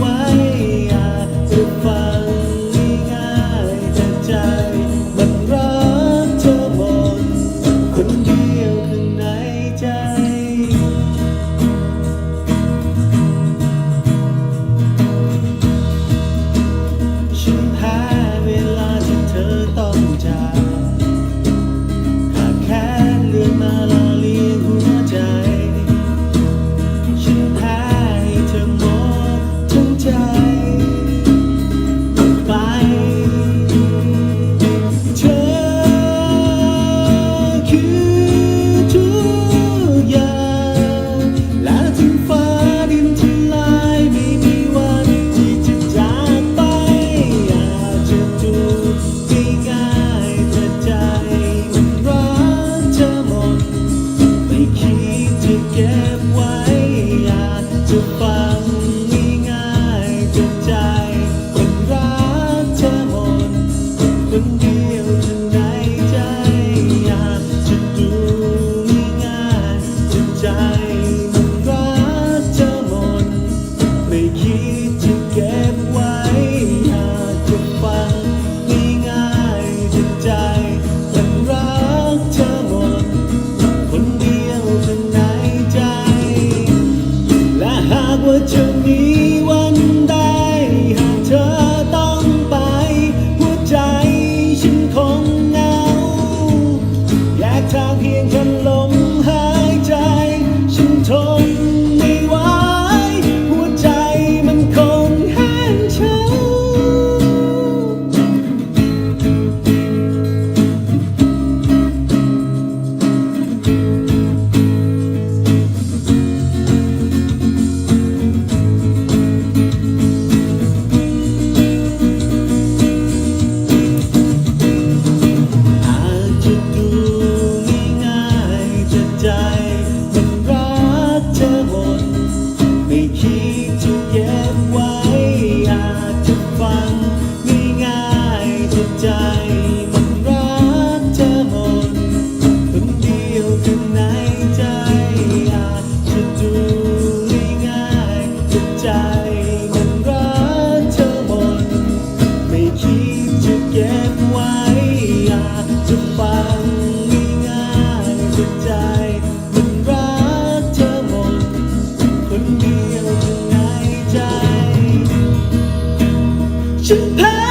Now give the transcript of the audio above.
one. เก็บไว้อยากจะฟังง่ายใจคนรักเธอหมดคนเดียวทั้นใจอยากจะดูง่ายใจ much of should pay.